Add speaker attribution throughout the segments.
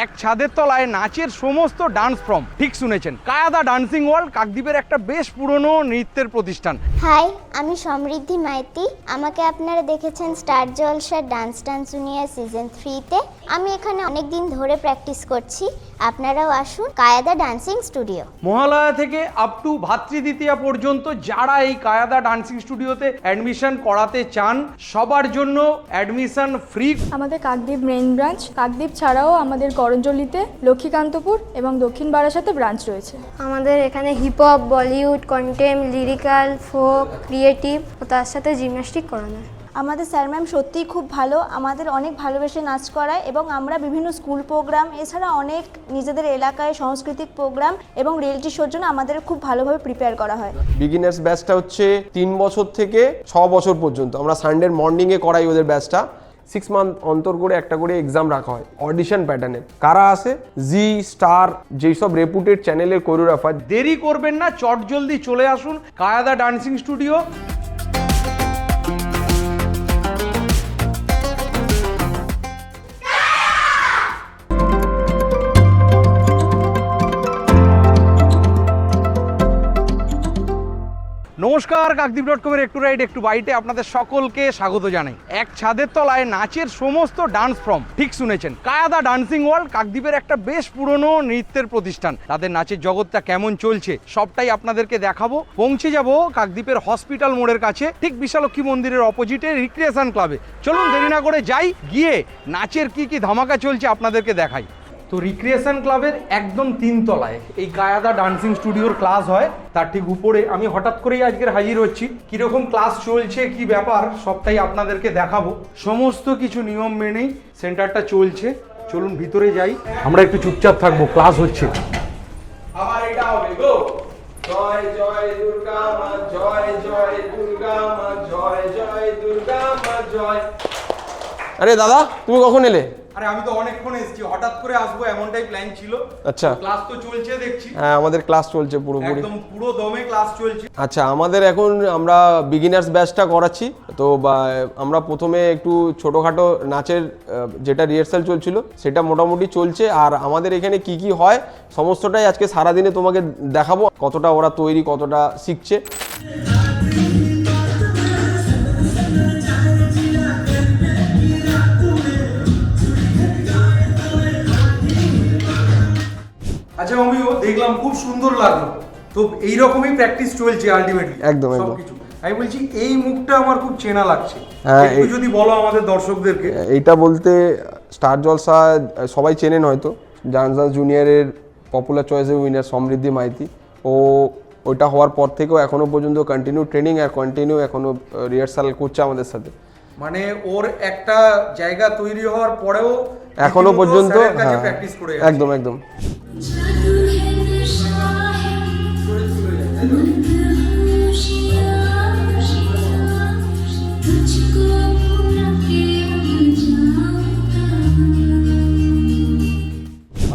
Speaker 1: এক ছাদের তলায় নাচের সমস্ত ডান্স ফর্ম ঠিক শুনেছেন। কায়াদা ডান্সিং ওয়ার্ল্ড কাকদ্বীপের একটা বেশ পুরনো নৃত্যের প্রতিষ্ঠান।
Speaker 2: হাই, আমি সমৃদ্ধি মাইতি। আমাকে আপনারা দেখেছেন স্টার জলসার ডান্স ডান্স জুনিয়র সিজন থ্রিতে আমি এখানে অনেক দিন ধরে প্র্যাকটিস করছি। আপনারাও আসুন কায়াদা ডান্সিং স্টুডিও
Speaker 1: মহালয়া থেকে আপ টু ভাতৃদ্বিতীয়া পর্যন্ত যারা এই কায়াদা ডান্সিং স্টুডিওতে অ্যাডমিশন করাতে চান সবার জন্য অ্যাডমিশন ফ্রি
Speaker 3: আমাদের কাকদ্বীপ মেইন ব্রাঞ্চ কাকদ্বীপ ছাড়াও আমাদের করঞ্জলিতে লক্ষ্মীকান্তপুর এবং দক্ষিণ বারাসাতে ব্রাঞ্চ রয়েছে।
Speaker 4: আমাদের এখানে hip hop Bollywood contemporary lyrical folk creative ও তার সাথে জিমন্যাস্টিক করানো। হয়
Speaker 5: আমাদের স্যার ম্যাম সত্যিই খুব ভালো আমাদের অনেক ভালোবেসে নাচ করায় এবং আমরা বিভিন্ন স্কুল প্রোগ্রাম এছাড়া অনেক নিজেদের এলাকায় সাংস্কৃতিক প্রোগ্রাম এবং রিয়েলিটি শোর জন্য আমাদের খুব ভালোভাবে প্রিপেয়ার করা হয়।
Speaker 6: বিগিনার্স ব্যাচটা হচ্ছে তিন বছর থেকে ছ বছর পর্যন্ত। আমরা সানডের মর্নিংয়ে করাই ওদের ব্যাচটা। সিক্স মান্থ অন্তর করে একটা করে এক্সাম রাখা হয় অডিশন প্যাটার্নে কারা আসে? জি স্টার যেসব রেপুটেড চ্যানেলের কোরিওগ্রাফার
Speaker 1: দেরি করবেন না চট জলদি চলে আসুন। কায়াদা ডান্সিং স্টুডিও নমস্কার কাকদ্বীপ ডট কমের একটু রাইড একটু বাইটে আপনাদের সকলকে স্বাগত জানাই। এক ছাদের তলায় নাচের সমস্ত ডান্স ফর্ম ঠিক শুনেছেন? কায়াদা ডান্সিং ওয়ার্ল্ড কাকদ্বীপের একটা বেশ পুরনো নৃত্যের প্রতিষ্ঠান। তাদের নাচের জগৎটা কেমন চলছে, সবটাই আপনাদেরকে দেখাবো। পৌঁছে যাব কাকদ্বীপের হসপিটাল মোড়ের কাছে, ঠিক বিশালক্ষী মন্দিরের অপোজিটে রিক্রিয়েশন ক্লাবে চলুন দেরি না করে যাই, গিয়ে নাচের কি কি ধামাকা চলছে আপনাদেরকে দেখাই। তো রিক্রিয়েশন ক্লাবের একদম তিন তলায় এই কায়াদা ডান্সিং স্টুডিওর ক্লাস হয়, তার ঠিক উপরে। আমি হঠাৎ করেই আজকের হাজির হচ্ছি। কীরকম ক্লাস চলছে, কি ব্যাপার, সবটাই আপনাদেরকে দেখাবো। সমস্ত কিছু নিয়ম মেনেই সেন্টারটা চলছে। চলুন ভিতরে যাই। আমরা একটু চুপচাপ থাকব ক্লাস হচ্ছে।
Speaker 6: আবার এটা হবে গো জয় জয় দুর্গা মা, জয় জয় দুর্গা মা, জয় জয় দুর্গা মা, জয়। আরে দাদা তুমি কখন এলে?
Speaker 1: আরে আমি তো অনেকক্ষণ এসেছি হঠাৎ করে আসব এমনটাই প্ল্যান ছিল।
Speaker 6: আচ্ছা।
Speaker 1: ক্লাস তো চলছে দেখছি।
Speaker 6: হ্যাঁ আমাদের ক্লাস চলছে পুরোপুরি।
Speaker 1: একদম পুরো দমে ক্লাস চলছে।
Speaker 6: আচ্ছা আমাদের এখন আমরা বিগিনার্স ব্যাচটা করাচ্ছি। তো আমরা প্রথমে একটু ছোটোখাটো নাচের যেটা রিহার্সাল চলছিল সেটা মোটামুটি চলছে। আর আমাদের এখানে কি কি হয় সমস্তটাই আজকে সারাদিনে তোমাকে দেখাবো। কতটা ওরা তৈরি কতটা শিখছে।
Speaker 1: আচ্ছা আমিও দেখলাম খুব সুন্দর লাগল। তো এইরকমই প্র্যাকটিস চলছে আলটিমেটলি
Speaker 6: একদম, একদম।
Speaker 1: সবকিছু। আমি বলছি এই মুখটা আমার খুব চেনা লাগছে।
Speaker 6: হ্যাঁ,
Speaker 1: একটু যদি বলো আমাদের দর্শকদেরকে।
Speaker 6: এইটা বলতে স্টার জলসা সবাই চেনেন হয়তো। জানজাস জুনিয়রের পপুলার চয়েসের উইনার সমৃদ্ধি মাইতি। ও ওইটা হওয়ার পর থেকেও এখনও পর্যন্ত কন্টিনিউ ট্রেনিং আর কন্টিনিউ এখনও রিহার্সাল করছে আমাদের সাথে।
Speaker 1: মানে ওর একটা জায়গা তৈরি হওয়ার পরেও
Speaker 6: এখনও পর্যন্ত হ্যাঁ একদম একদম।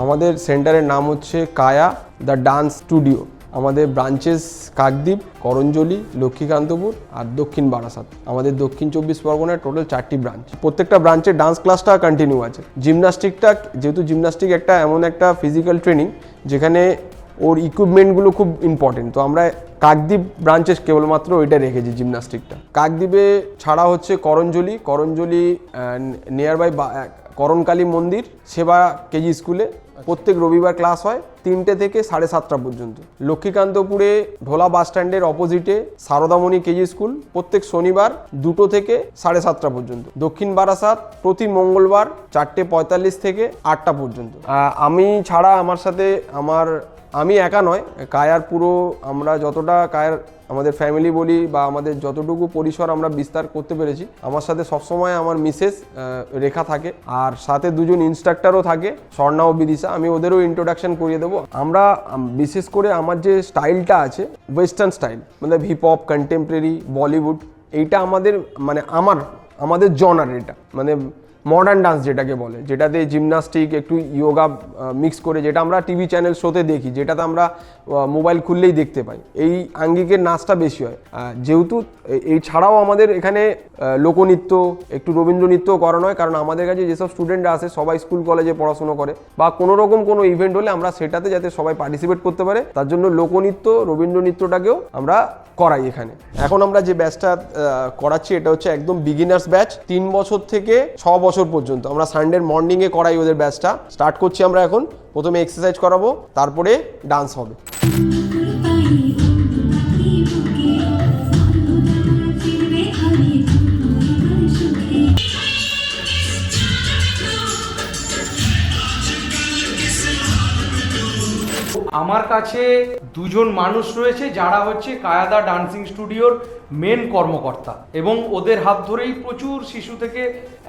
Speaker 6: আমাদের সেন্টারের নাম হচ্ছে কায়া দ্য ডান্স স্টুডিও। আমাদের ব্রাঞ্চেস কাকদ্বীপ, করঞ্জলি, লক্ষ্মীকান্তপুর আর দক্ষিণ বারাসাত। আমাদের দক্ষিণ চব্বিশ পরগনায় টোটাল চারটি ব্রাঞ্চ। প্রত্যেকটা ব্রাঞ্চে ডান্স ক্লাসটা কন্টিনিউ আছে। জিমনাস্টিকটা যেহেতু জিমনাস্টিক একটা এমন একটা ফিজিক্যাল ট্রেনিং যেখানে ওর ইকুইপমেন্টগুলো খুব ইম্পর্টেন্ট তো আমরা কাকদ্বীপ ব্রাঞ্চে কেবলমাত্র ওইটা রেখেছি জিমনাস্টিকটা কাকদ্বীপে ছাড়া হচ্ছে করঞ্জলি। করঞ্জলি নিয়ার বাই করণকালী মন্দির, সেবা কেজি স্কুলে। প্রত্যেক রবিবার ক্লাস হয় তিনটে থেকে সাড়ে সাতটা পর্যন্ত। লক্ষ্মীকান্তপুরে ভোলা বাস স্ট্যান্ডের অপোজিটে সারদামণি কেজি স্কুল প্রত্যেক শনিবার দুটো থেকে সাড়ে সাতটা পর্যন্ত। দক্ষিণ বারাসাত প্রতি মঙ্গলবার চারটে পঁয়তাল্লিশ থেকে আটটা পর্যন্ত। আমি ছাড়া আমার সাথে আমার আমি একা নয়, কায়ার পুরো আমরা যতটা কায়ার আমাদের ফ্যামিলি বলি বা আমাদের যতটুকু পরিসর আমরা বিস্তার করতে পেরেছি, আমার সাথে সবসময় আমার মিসেস রেখা থাকে আর সাথে দুজন ইনস্ট্রাক্টরও থাকে, স্বর্ণা ও বিদিশা, আমি ওদেরও ইন্ট্রোডাকশন করিয়ে দেবো। আমরা বিশেষ করে আমার যে স্টাইলটা আছে ওয়েস্টার্ন স্টাইল মানে হিপ হপ কন্টেম্পোরারি বলিউড এইটা আমাদের মানে আমার, আমাদের জনার এটা। মানে মডার্ন ডান্স যেটাকে বলে, যেটাতে জিমনাস্টিক একটু ইয়োগা মিক্স করে, যেটা আমরা টিভি চ্যানেল শোতে দেখি, যেটাতে আমরা মোবাইল খুললেই দেখতে পাই। এই আঙ্গিকের নাচটা বেশি হয়। যেহেতু এই ছাড়াও আমাদের এখানে লোকনৃত্য, একটু রবীন্দ্র নৃত্যও করানো হয়, কারণ আমাদের কাছে যেসব স্টুডেন্টরা আসে, সবাই স্কুল কলেজে পড়াশুনো করে, বা কোনো রকম কোনো ইভেন্ট হলে আমরা সেটাতে যাতে সবাই পার্টিসিপেট করতে পারে, তার জন্য লোকনৃত্য রবীন্দ্র নৃত্যটাকেও আমরা করাই এখানে। এখন আমরা যে ব্যাচটা করাচ্ছি, এটা হচ্ছে একদম বিগিনার্স ব্যাচ তিন বছর থেকে ছ বছর পর্যন্ত। আমরা সানডের মর্নিংয়ে করাই ওদের ব্যাচটা স্টার্ট করছি আমরা এখন। প্রথমে এক্সারসাইজ করাবো, তারপরে ডান্স হবে।
Speaker 1: আমার কাছে দুজন মানুষ রয়েছে যারা হচ্ছে কায়াদা ডান্সিং স্টুডিওর মেন কর্মকর্তা এবং ওদের হাত ধরেই প্রচুর শিশু থেকে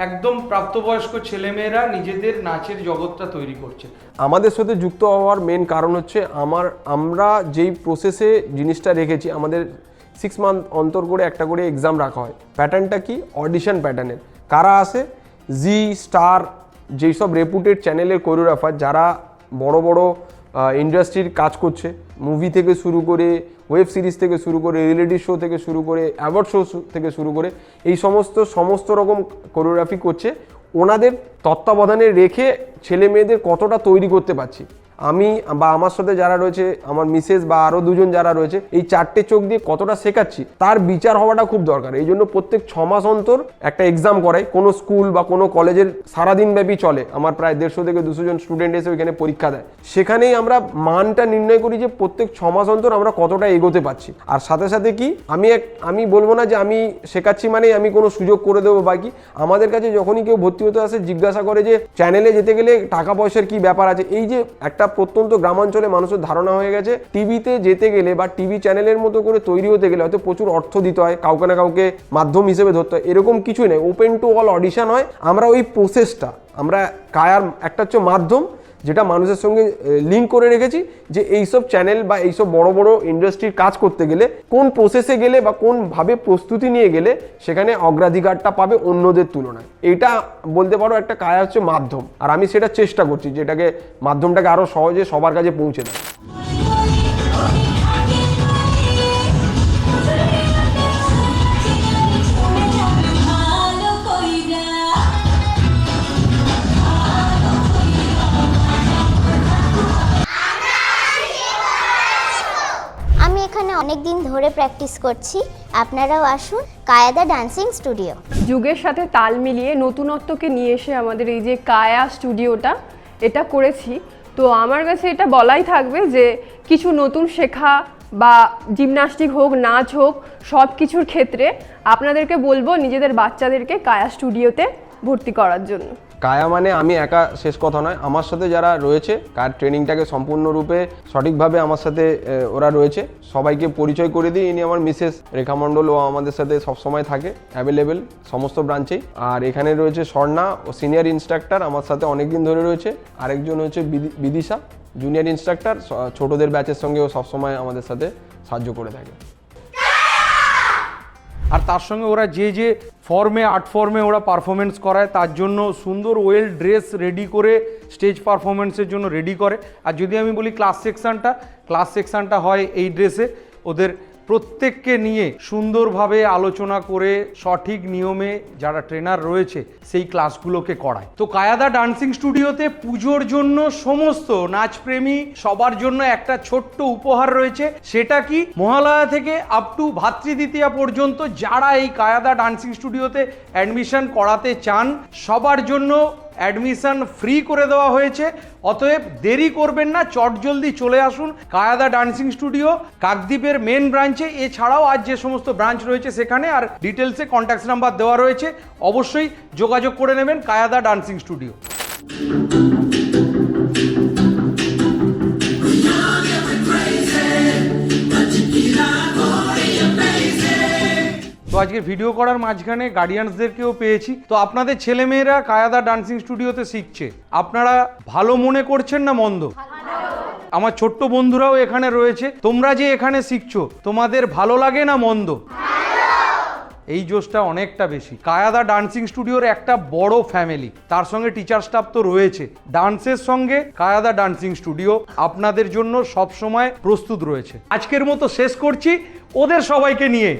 Speaker 1: একদম প্রাপ্তবয়স্ক ছেলেমেয়েরা নিজেদের নাচের জগৎটা তৈরি করছে।
Speaker 6: আমাদের সাথে যুক্ত হওয়ার মেন কারণ হচ্ছে আমার, আমরা যেই প্রসেসে জিনিসটা রেখেছি, আমাদের সিক্স মান্থ অন্তর করে একটা করে এক্সাম রাখা হয়। প্যাটার্নটা কি? অডিশন প্যাটার্নের কারা আসে জি স্টার যেই সব রেপুটেড চ্যানেলের কোরিওগ্রাফার যারা বড় বড় ইন্ডাস্ট্রির কাজ করছে। মুভি থেকে শুরু করে ওয়েব সিরিজ থেকে শুরু করে রিয়েলিটি শো থেকে শুরু করে অ্যাওয়ার্ড শো থেকে শুরু করে, এই সমস্ত সমস্ত রকম কোরিওগ্রাফি করছে। ওনাদের তত্ত্বাবধানে রেখে ছেলে মেয়েদের কতটা তৈরি করতে পারছি। আমি বা আমার সাথে যারা রয়েছে, আমার মিসেস বা আরও দুজন যারা রয়েছে, এই চারটে চোখ দিয়ে কতটা শেখাচ্ছি, তার বিচার হওয়াটা খুব দরকার। এই জন্য প্রত্যেক ছ মাস অন্তর একটা এক্সাম করাই। কোনো স্কুল বা কোনো কলেজের সারাদিন ব্যাপী চলে। আমার প্রায় দেড়শো থেকে দুশো জন স্টুডেন্ট এসে ওইখানে পরীক্ষা দেয়। সেখানেই আমরা মানটা নির্ণয় করি যে প্রত্যেক ছ মাস অন্তর আমরা কতটা এগোতে পারছি। আর সাথে সাথে কি, আমি এক, আমি বলব না যে আমি শেখাচ্ছি মানেই আমি কোনো সুযোগ করে দেবো বা কি। আমাদের কাছে যখনই কেউ ভর্তি হতে আসে, জিজ্ঞাসা করে যে চ্যানেলে যেতে গেলে টাকা পয়সার কি ব্যাপার আছে? এই যে একটা প্রত্যন্ত গ্রামাঞ্চলে মানুষের ধারণা হয়ে গেছে। টিভিতে যেতে গেলে বা টিভি চ্যানেলের মতো করে তৈরি হতে গেলে হয়তো প্রচুর অর্থ দিতে হয়, কাউকে না কাউকে মাধ্যম হিসেবে ধরতে হয়। এরকম কিছুই নেই। ওপেন টু অল অডিশন হয়। আমরা ওই প্রসেসটা আমরা কায়ার একটা হচ্ছে মাধ্যম যেটা মানুষের সঙ্গে লিঙ্ক করে রেখেছি যে এইসব চ্যানেল বা এইসব বড় বড় ইন্ডাস্ট্রির কাজ করতে গেলে, কোন প্রসেসে গেলে বা কোনভাবে প্রস্তুতি নিয়ে গেলে সেখানে অগ্রাধিকারটা পাবে অন্যদের তুলনায়। এটা বলতে পারো একটা কাজ হচ্ছে মাধ্যম। আর আমি সেটা চেষ্টা করছি, যেটাকে মাধ্যমটাকে আরও সহজে সবার কাছে পৌঁছে দেয়
Speaker 2: অনেক দিন ধরে প্র্যাকটিস করছি। আপনারাও আসুন কায়াদা ডান্সিং স্টুডিও
Speaker 7: যুগের সাথে তাল মিলিয়ে নতুনত্বকে নিয়ে এসে আমাদের এই যে কায়া স্টুডিওটা এটা করেছি। তো আমার কাছে এটা বলাই থাকবে যে কিছু নতুন শেখা বা জিমনাস্টিক হোক, নাচ হোক সব কিছুর ক্ষেত্রে আপনাদেরকে বলব নিজেদের বাচ্চাদেরকে কায়া স্টুডিওতে ভর্তি করার জন্য।
Speaker 6: কায়া মানে আমি একা শেষ কথা নয়। আমার সাথে যারা রয়েছে, কার ট্রেনিংটাকে সম্পূর্ণরূপে সঠিকভাবে আমার সাথে ওরা রয়েছে, সবাইকে পরিচয় করে দিই। ইনি আমার মিসেস রেখা মণ্ডল ও আমাদের সাথে সবসময় থাকে অ্যাভেলেবেল সমস্ত ব্রাঞ্চেই আর এখানে রয়েছে স্বর্ণা, ও সিনিয়র ইনস্ট্রাক্টর আমার সাথে অনেক দিন ধরে রয়েছে। আরেকজন হচ্ছে বিদি- বিদিশা জুনিয়র ইনস্ট্রাক্টর ছোটদের ব্যাচের সঙ্গেও সবসময় আমাদের সাথে সাহায্য করে থাকে।
Speaker 1: আর তার সঙ্গে ওরা যে যে ফর্মে আর্ট ফর্মে ওরা পারফরমেন্স করায়, তার জন্য সুন্দর ওয়েল ড্রেস রেডি করে স্টেজ পারফরমেন্সের জন্য রেডি করে। আর যদি আমি বলি ক্লাস সেকশানটা ক্লাস সেকশানটা হয় এই ড্রেসে ওদের প্রত্যেককে নিয়ে সুন্দরভাবে আলোচনা করে সঠিক নিয়মে যারা ট্রেনার রয়েছে, সেই ক্লাসগুলোকে করায়। তো কায়াদা ডান্সিং স্টুডিওতে পুজোর জন্য সমস্ত নাচপ্রেমী সবার জন্য একটা ছোট্ট উপহার রয়েছে। সেটা কি? মহালয়া থেকে আপ টু ভাতৃদ্বিতীয়া পর্যন্ত যারা এই কায়াদা ডান্সিং স্টুডিওতে অ্যাডমিশন করাতে চান, সবার জন্য অ্যাডমিশন ফ্রি করে দেওয়া হয়েছে। অতএব দেরি করবেন না, চট জলদি চলে আসুন কায়াদা ডান্সিং স্টুডিও, কাকদ্বীপের মেন ব্রাঞ্চে এছাড়াও আজ যে সমস্ত ব্রাঞ্চ রয়েছে সেখানে আর ডিটেলসে কন্ট্যাক্ট নাম্বার দেওয়া রয়েছে। অবশ্যই যোগাযোগ করে নেবেন কায়াদা ডান্সিং স্টুডিও। আজকে ভিডিও করার মাঝখানে গার্ডিয়ানসদেরকেও পেয়েছি। তো আপনাদের ছেলেমেয়েরা কায়াদা ডান্সিং স্টুডিওতে শিখছে। আপনারা ভালো মনে করছেন না মন্দ? আমার ছোট্ট বন্ধুরাও এখানে রয়েছে। তোমরা যে এখানে শিখছো, তোমাদের ভালো লাগে না মন্দ? এই জোশটা অনেকটা বেশি। কায়াদা ডান্সিং স্টুডিওর একটা বড় ফ্যামিলি তার সঙ্গে টিচার স্টাফ তো রয়েছে। ডান্সের সঙ্গে কায়াদা ডান্সিং স্টুডিও আপনাদের জন্য সব সময় প্রস্তুত রয়েছে। আজকের মতো শেষ করছি। ওদের সবাইকে নিয়ে।